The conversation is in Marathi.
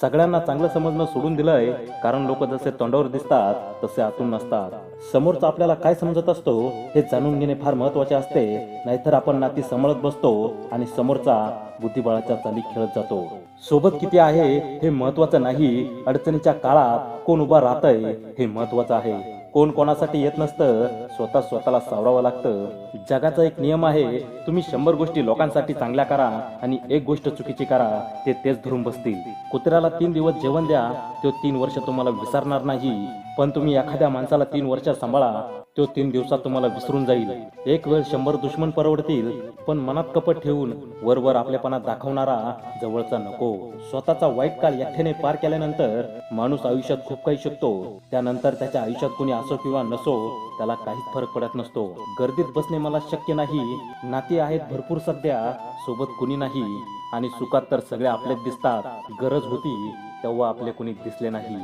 सगळ्यांना चांगलं समजणं सोडून दिलंय कारण लोक जसे तोंडावर दिसतात तसे आतून नसतात. समोरच आपल्याला काय समजत असतो हे जाणून घेणे फार महत्त्वाचे असते. नाहीतर आपण नाती समळत बसतो आणि समोरचा बुद्धिबळाच्या चाली खेळत जातो. सोबत किती आहे हे महत्वाचं नाही. अडचणीच्या काळात कोण उभा राहतय हे महत्वाचं आहे. कोण कोणासाठी येत नसतं स्वतः स्वतःला सावरावं लागतं. जगाचा एक नियम आहे तुम्ही शंभर गोष्टी लोकांसाठी चांगल्या करा आणि एक गोष्ट चुकीची करा ते तेच धरून बसतील. कुत्र्याला तीन दिवस जेवण द्या तो तीन वर्ष तुम्हाला विसरणार नाही. पण तुम्ही एखाद्या माणसाला तीन वर्ष सांभाळा तो तीन दिवसात तुम्हाला विसरून जाईल. एक वेळ शंभर दुश्मन परवडतील पण मनात कपट ठेवून वरवर आपलेपणा दाखवणारा जवळचा नको. स्वतःचा वाईट काळ एकट्याने पार केल्यानंतर माणूस आयुष्यात खूप काही शिकतो. त्यानंतर त्याच्या आयुष्यात कोणी असो किंवा नसो त्याला काहीच फरक पडत नसतो. गर्दीत बसणे मला शक्य नाही. नाती आहेत भरपूर सध्या सोबत कुणी नाही. आणि सुखात तर सगळे आपलेच दिसतात. गरज होती तेव्हा आपले कुणी दिसले नाही.